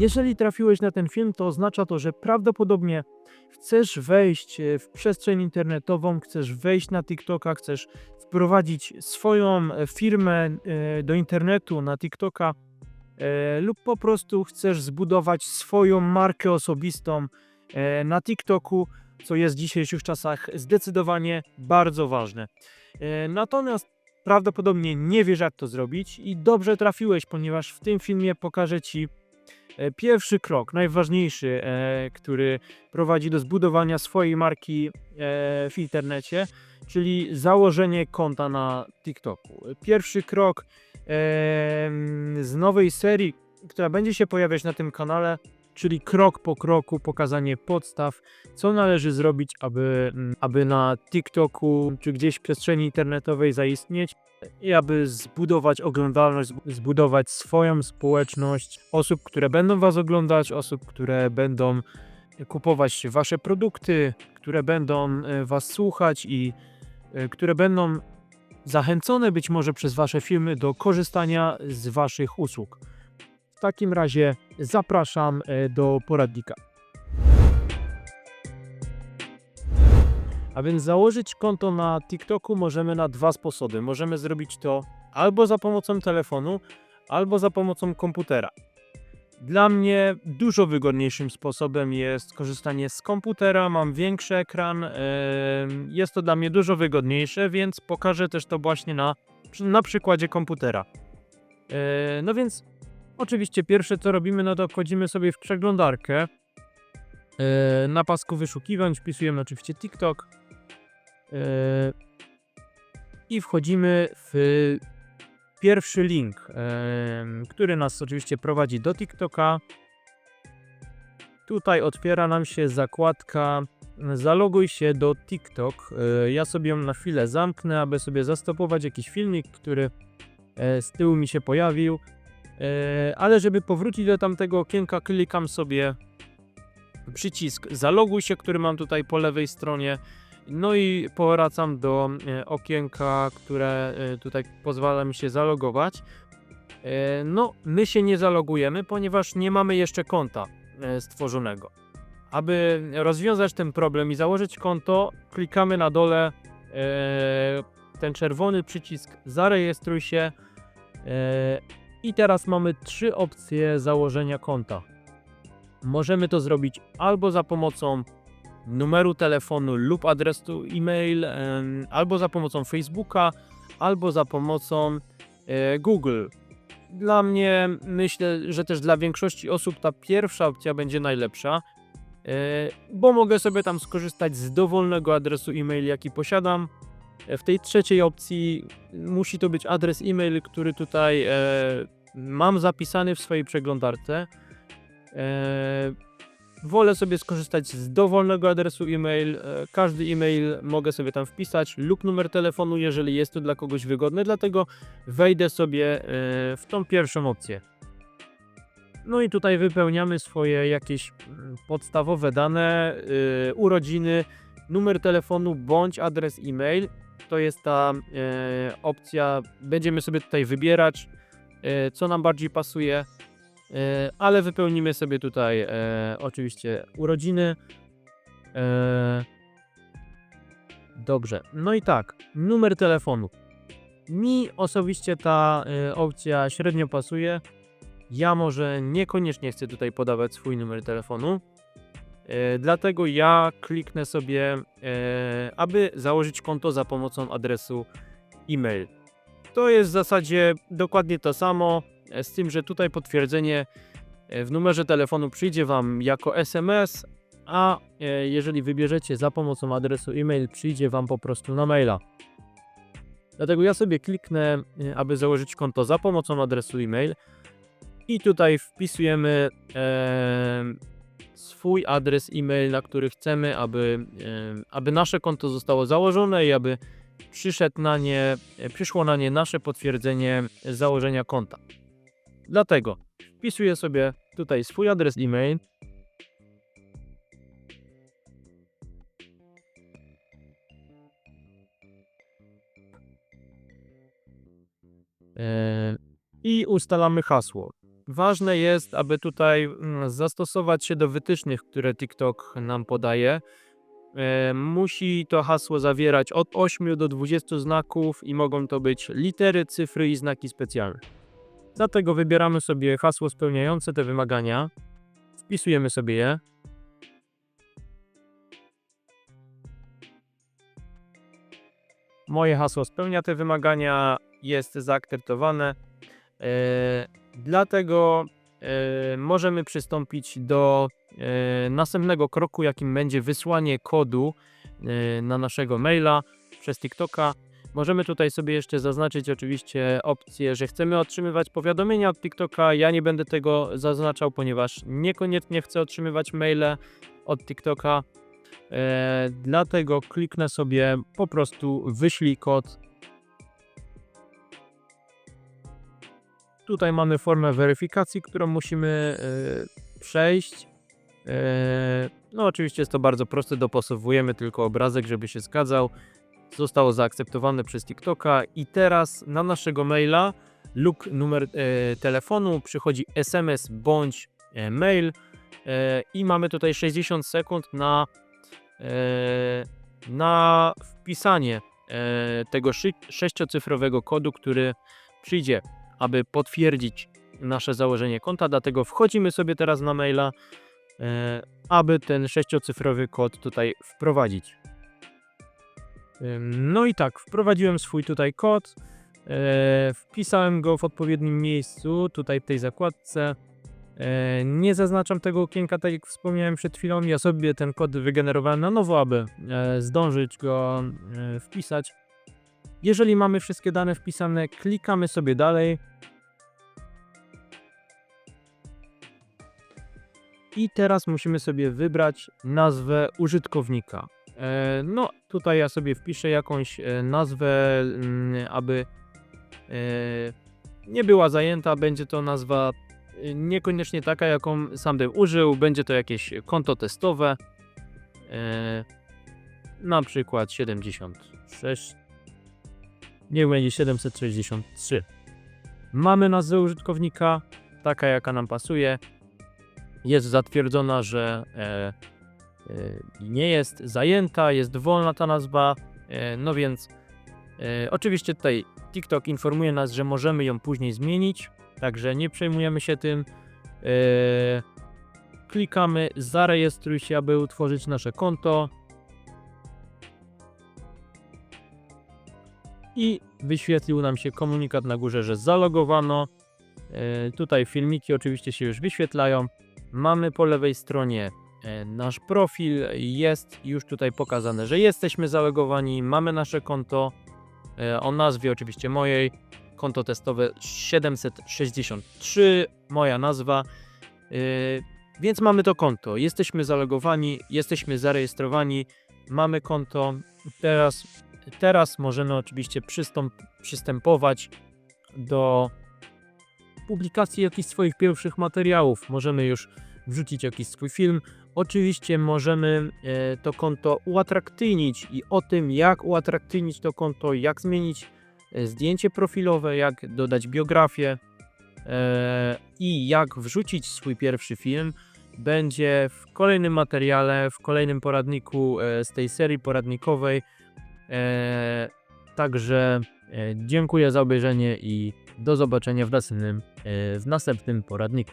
Jeżeli trafiłeś na ten film, to oznacza to, że prawdopodobnie chcesz wejść e, w przestrzeń internetową, chcesz wejść na TikToka, chcesz wprowadzić swoją e, firmę e, do internetu na TikToka lub po prostu chcesz zbudować swoją markę osobistą na TikToku, co jest w dzisiejszych czasach zdecydowanie bardzo ważne. Natomiast prawdopodobnie nie wiesz, jak to zrobić i dobrze trafiłeś, ponieważ w tym filmie pokażę Ci pierwszy krok, najważniejszy, e, który prowadzi do zbudowania swojej marki e, w internecie, czyli założenie konta na TikToku. Pierwszy krok z nowej serii, która będzie się pojawiać na tym kanale, czyli krok po kroku pokazanie podstaw, co należy zrobić, aby, mm, aby na TikToku czy gdzieś w przestrzeni internetowej zaistnieć i aby zbudować oglądalność, zbu- zbudować swoją społeczność osób, które będą Was oglądać, osób, które będą kupować Wasze produkty, które będą e, Was słuchać i e, które będą zachęcone być może przez Wasze filmy do korzystania z Waszych usług. W takim razie zapraszam e, do poradnika. A więc założyć konto na TikToku możemy na dwa sposoby. Możemy zrobić to albo za pomocą telefonu, albo za pomocą komputera. Dla mnie dużo wygodniejszym sposobem jest korzystanie z komputera. Mam większy ekran, em, jest to dla mnie dużo wygodniejsze, więc pokażę też to właśnie na, na przykładzie komputera. E, No więc oczywiście pierwsze co robimy, no to wchodzimy sobie w przeglądarkę. E, Na pasku wyszukiwań wpisujemy oczywiście TikTok. E, I wchodzimy w pierwszy link, em, który nas oczywiście prowadzi do TikToka. Tutaj otwiera nam się zakładka Zaloguj się do TikTok. E, Ja sobie ją na chwilę zamknę, aby sobie zastopować jakiś filmik, który e, z tyłu mi się pojawił. E, Ale żeby powrócić do tamtego okienka, klikam sobie przycisk Zaloguj się, który mam tutaj po lewej stronie. No i powracam do e, okienka, które e, tutaj pozwala mi się zalogować. No, my się nie zalogujemy, ponieważ nie mamy jeszcze konta stworzonego. Aby rozwiązać ten problem i założyć konto, klikamy na dole ten czerwony przycisk Zarejestruj się. I teraz mamy trzy opcje założenia konta. Możemy to zrobić albo za pomocą numeru telefonu lub adresu e-mail, em, albo za pomocą Facebooka, albo za pomocą e, Google. Dla mnie, myślę, że też dla większości osób ta pierwsza opcja będzie najlepsza, e, bo mogę sobie tam skorzystać z dowolnego adresu e-mail, jaki posiadam. E, W tej trzeciej opcji musi to być adres e-mail, który tutaj e, mam zapisany w swojej przeglądarce. E, wolę sobie skorzystać z dowolnego adresu e-mail. E, Każdy e-mail mogę sobie tam wpisać lub numer telefonu, jeżeli jest to dla kogoś wygodne, dlatego wejdę sobie e, w tą pierwszą opcję. No i tutaj wypełniamy swoje jakieś mm, podstawowe dane, y, urodziny, numer telefonu bądź adres e-mail. To jest ta e, opcja, będziemy sobie tutaj wybierać, e, co nam bardziej pasuje. E, ale wypełnimy sobie tutaj e, oczywiście urodziny. E, dobrze, no i tak, numer telefonu. Mi osobiście ta e, opcja średnio pasuje. Ja może niekoniecznie chcę tutaj podawać swój numer telefonu. E, dlatego ja kliknę sobie, e, aby założyć konto za pomocą adresu e-mail. To jest w zasadzie dokładnie to samo, e, z tym, że tutaj potwierdzenie w numerze telefonu przyjdzie Wam jako SMS, a jeżeli wybierzecie za pomocą adresu e-mail, przyjdzie Wam po prostu na maila. Dlatego ja sobie kliknę, aby założyć konto za pomocą adresu e-mail i tutaj wpisujemy swój adres e-mail, na który chcemy, aby, e, aby nasze konto zostało założone i aby przyszedł na nie, e, przyszło na nie nasze potwierdzenie założenia konta. Dlatego wpisuję sobie tutaj swój adres e-mail. E, I ustalamy hasło. Ważne jest, aby tutaj mm, zastosować się do wytycznych, które TikTok nam podaje. E, Musi to hasło zawierać od 8 do 20 znaków i mogą to być litery, cyfry i znaki specjalne. Dlatego wybieramy sobie hasło spełniające te wymagania, wpisujemy sobie je. Moje hasło spełnia te wymagania, jest zaakceptowane. Dlatego e, możemy przystąpić do e, następnego kroku, jakim będzie wysłanie kodu e, na naszego maila przez TikToka. Możemy tutaj sobie jeszcze zaznaczyć oczywiście opcję, że chcemy otrzymywać powiadomienia od TikToka. Ja nie będę tego zaznaczał, ponieważ niekoniecznie chcę otrzymywać maile od TikToka. Dlatego kliknę sobie po prostu wyślij kod. Tutaj mamy formę weryfikacji, którą musimy e, przejść. E, no oczywiście jest to bardzo proste, dopasowujemy tylko obrazek, żeby się zgadzał. Zostało zaakceptowane przez TikToka i teraz na naszego maila lub numer e, telefonu przychodzi SMS bądź mail i mamy tutaj 60 sekund na, na wpisanie tego sześciocyfrowego kodu, który przyjdzie, aby potwierdzić nasze założenie konta. Dlatego wchodzimy sobie teraz na maila, e, aby ten sześciocyfrowy kod tutaj wprowadzić. No i tak, wprowadziłem swój tutaj kod, e, wpisałem go w odpowiednim miejscu, tutaj w tej zakładce. E, nie zaznaczam tego okienka, tak jak wspomniałem przed chwilą. Ja sobie ten kod wygenerowałem na nowo, aby zdążyć go wpisać. Jeżeli mamy wszystkie dane wpisane, klikamy sobie dalej. I teraz musimy sobie wybrać nazwę użytkownika. E, No, tutaj ja sobie wpiszę jakąś e, nazwę, mm, aby e, nie była zajęta. Będzie to nazwa niekoniecznie taka, jaką sam bym użył. Będzie to jakieś konto testowe. Na przykład 76. Niech będzie 763. Mamy nazwę użytkownika, taka jaka nam pasuje. Jest zatwierdzona, że e, e, nie jest zajęta, jest wolna ta nazwa. E, no więc e, oczywiście tutaj TikTok informuje nas, że możemy ją później zmienić, także nie przejmujemy się tym. E, klikamy zarejestruj się, aby utworzyć nasze konto. I wyświetlił nam się komunikat na górze, że zalogowano. E, tutaj filmiki oczywiście się już wyświetlają. Mamy po lewej stronie e, nasz profil. Jest już tutaj pokazane, że jesteśmy zalogowani. Mamy nasze konto e, o nazwie oczywiście mojej. Konto testowe 763, moja nazwa. Więc mamy to konto. Jesteśmy zalogowani, jesteśmy zarejestrowani, mamy konto. Teraz, teraz możemy oczywiście przystępować do publikacji jakichś swoich pierwszych materiałów. Możemy już wrzucić jakiś swój film. Oczywiście możemy e, to konto uatrakcyjnić i o tym, jak uatrakcyjnić to konto, jak zmienić e, zdjęcie profilowe, jak dodać biografię e, i jak wrzucić swój pierwszy film, będzie w kolejnym materiale, w kolejnym poradniku z tej serii poradnikowej. E, Także e, dziękuję za obejrzenie i do zobaczenia w następnym, e, w następnym poradniku.